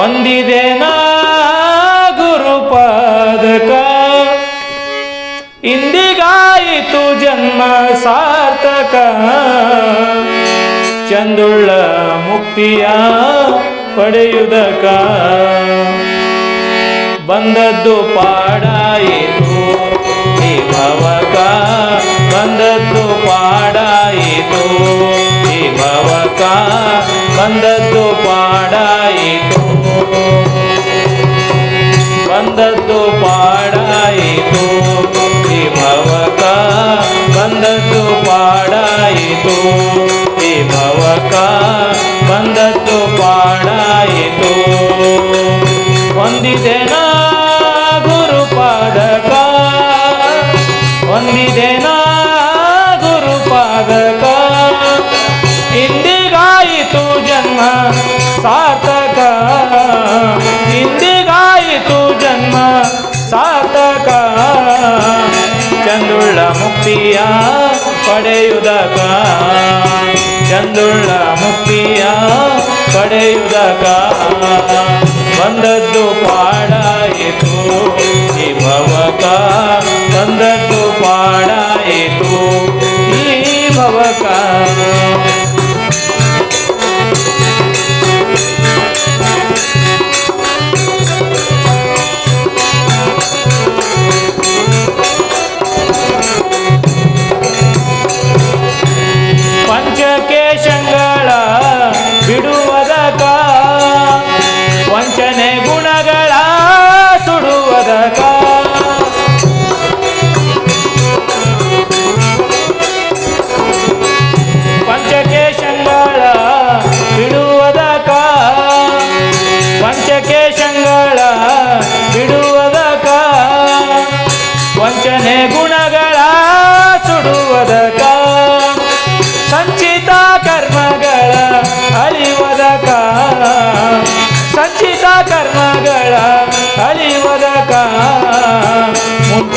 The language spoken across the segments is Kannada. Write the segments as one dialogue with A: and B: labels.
A: ಹೊಂದಿದೆನ ಗುರುಪಾದಕ. ಇಂದಿಗಾಯಿತು ಜನ್ಮ ಸಾರ್ಥಕ. ಚಂದುಳ್ಳ ಮುಕ್ತಿಯ ಪಡೆಯುವುದಕ ಬಂದದ್ದು ಪಾಡಾಯಿತು ಈ ಭವಕ ಬಂದದ್ದು ಪಾಡಾಯಿತು ಈ ಭವಕ ಬಂದದ್ದು ಪಾಡಾಯಿತು ಸಾರ್ಥಕ. ಹಿಂದಿಗಾಯಿತು ಜನ್ಮ ಸಾರ್ಥಕ. ಚಂದುಳ್ಳ ಮುಕ್ತಿಯ ಪಡೆಯುವುದಕ. ಚಂದುಳ್ಳ ಮುಕ್ತಿಯ ಪಡೆಯುವುದಕ. ಬಂದದ್ದು ಪಾಡಾಯಿತು ಈ ಭವಕ ಬಂದದ್ದು ಪಾಡಾಯಿತು, ಈ ಭವಕ.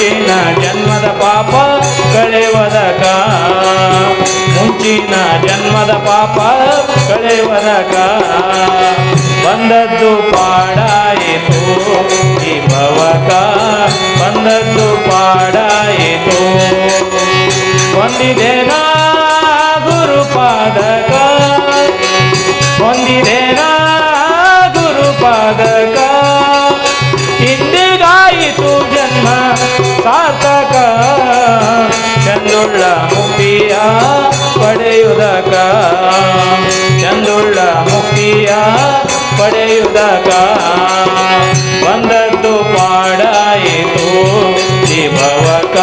A: ಮುಂಚಿನ ಜನ್ಮದ ಪಾಪ ಕಳೆವದಕ ಮುಂಚಿನ ಜನ್ಮದ ಪಾಪ ಕಳೆವದಕ ಬಂದದ್ದು ಪಾಡಾಯಿತು, ಈ ಭವಕ ಬಂದದ್ದು ಪಾಡಾಯಿತು. ಹೊಂದಿದೆನಾ ಗುರುಪಾದಕ ಹೊಂದಿದೆನಾ ಗುರುಪಾದ ಚಂದುಳ್ಳ ಮುಕ್ತಿಯ ಪಡೆಯುವುದಕ. ಚಂದುಳ್ಳ ಮುಕ್ತಿಯ ಪಡೆಯುವುದಕ. ಬಂದದ್ದು ಪಾಡಾಯಿತು ಈ ಭವಕ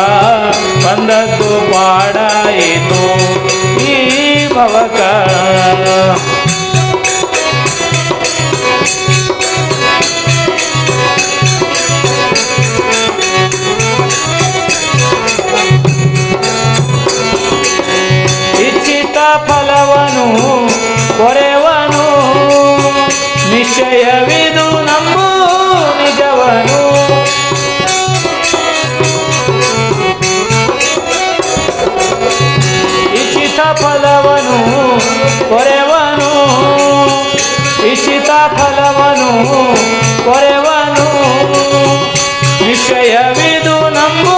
A: ಬಂದದ್ದು ಪಾಡಾಯಿತು ಈ ಭವಕ ನಿಶ್ಚಯವಿದು ನಂಬು ನಿಜವನು. ಇಚ್ಛಿತ ಫಲವನು ಕೊರೆವನು. ಇಚ್ಛಿತ ಫಲವನು ಕೊರೆವನು. ವಿಷಯವಿದು ನಂಬು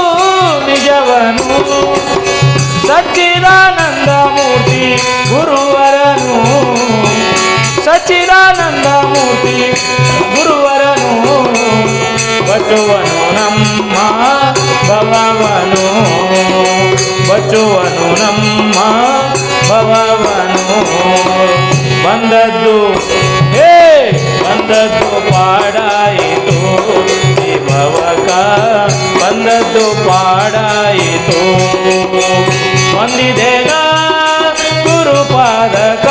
A: ನಿಜವನು. ಸಚ್ಚಿದಾನಂದ ಮೂರ್ತಿ ಗುರುವರನು. ಸಚ್ಚಿದಾನಂದ ಮೂರ್ತಿ ಗುರುವರನು ಬಚುವನು ನಮ್ಮ ಭವವನು ಬಚುವನು ನಮ್ಮ ಭವವನು ಬಂದದ್ದು ಹೇ ಬಂದದ್ದು ಪಾಡಾಯಿತು ಈ ಭವಕ ಬಂದದ್ದು ಪಾಡಾಯಿತು ಹೊಂದಿದೆನ ಗುರುಪಾದಕ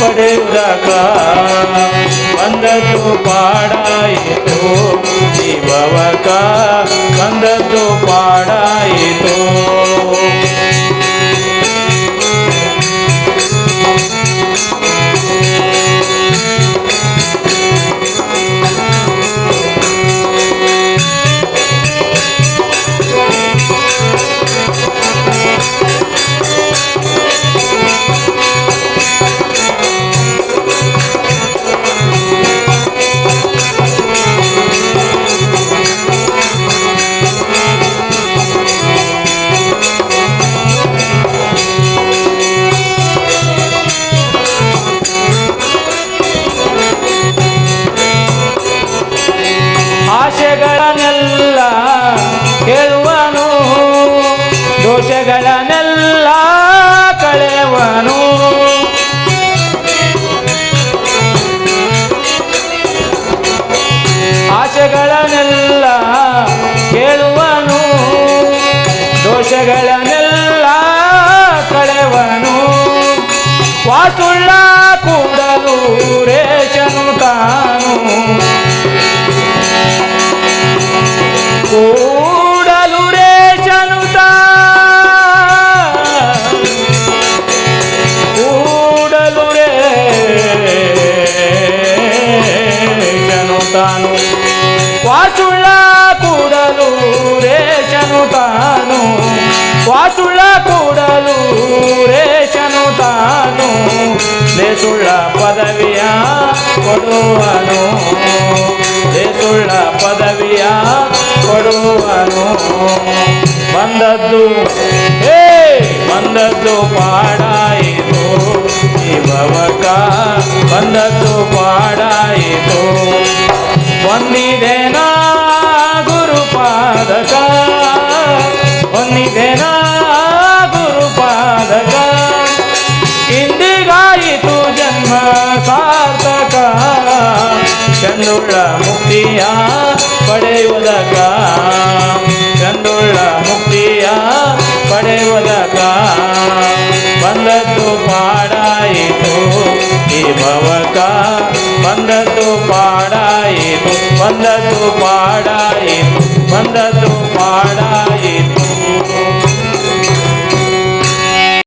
A: ಪಡೆಯುವುದಕ ಬಂದದ್ದು ಪಾಡಾಯಿತು ಜೀವವಕ ಬಂದದ್ದು ಪಾಡಾಯಿತು దాసుళ్ళ కుండలు రేషను తాను. కూడలు రేషను కూడలు రేషను తాను. వాసుళ్ళ కూడలు రేషను తాను. వాసుళ్ళ కూడలు రే ಕೊಡುವನು. ಸುಳ್ಳ ಪದವಿಯ ಕೊಡುವನು. ಬಂದದ್ದು ಹೇ ಬಂದದ್ದು ಪಾಡಾಯಿತು. ಈ ಭವಕ ಬಂದದ್ದು ಪಾಡಾಯಿತು. ಒಂದಿದೇನಾ ಗುರುಪಾದಕ. ಒಂದಿದೇನಾ ಚಂದುಳ್ಳ ಮುಕ್ತಿಯ ಪಡೆಯುವುದಕ ಚಂದುಳ್ಳ ಮುಕ್ತಿಯ ಪಡೆಯುವುದಕ ಬಂದದ್ದು ಪಾಡಾಯಿತು, ಈ ಭವಕ ಬಂದದ್ದು ಪಾಡಾಯಿತು ಬಂದದ್ದು ಪಾಡಾಯಿತು, ಬಂದದ್ದು